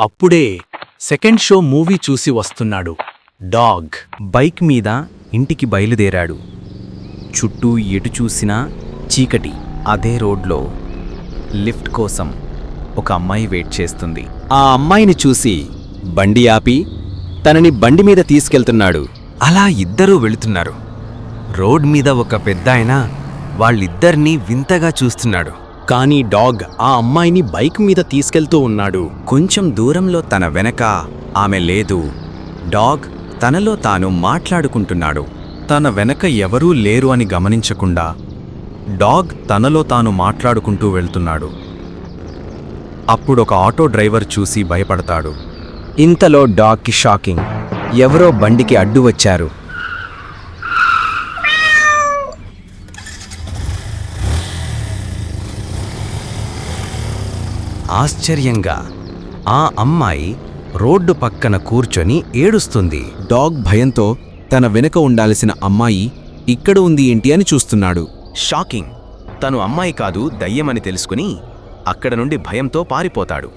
అప్పుడే second show movie చూసి వస్తున్నాడు. డాగ్ బైక్ మీద ఇంటికి బయలుదేరాడు. చుట్టూ ఎటు చూసినా చీకటి అదే రోడ్లో లిఫ్ట్ కోసం ఒక అమ్మాయి వెయిట్ చేస్తుంది. ఆ అమ్మాయిని చూసి బండి ఆపి తనని బండి మీద తీసుకెళ్తున్నాడు. అలా ఇద్దరూ వెళుతున్నారు. రోడ్ మీద ఒక పెద్దాయన వాళ్ళిద్దరినీ వింతగా చూస్తున్నాడు. కానీ డాగ్ ఆ అమ్మాయిని బైక్ మీద తీసుకెళ్తూ ఉన్నాడు. కొంచెం దూరంలో తన వెనక ఆమె లేదు. డాగ్ తనలో తాను మాట్లాడుకుంటున్నాడు. తన వెనక ఎవరూ లేరు అని గమనించకుండా డాగ్ తనలో తాను మాట్లాడుకుంటూ వెళ్తున్నాడు. అప్పుడొక ఆటో డ్రైవర్ చూసి భయపడతాడు. ఇంతలో డాగ్కి షాకింగ్. ఎవరో బండికి అడ్డు వచ్చారు. ఆశ్చర్యంగా ఆ అమ్మాయి రోడ్డు పక్కన కూర్చొని ఏడుస్తుంది. డాగ్ భయంతో తన వెనుక ఉండాల్సిన అమ్మాయి ఇక్కడ ఉంది ఏంటి అని చూస్తున్నాడు. షాకింగ్. తను అమ్మాయి కాదు దయ్యమని తెలుసుకుని అక్కడ నుండి భయంతో పారిపోతాడు.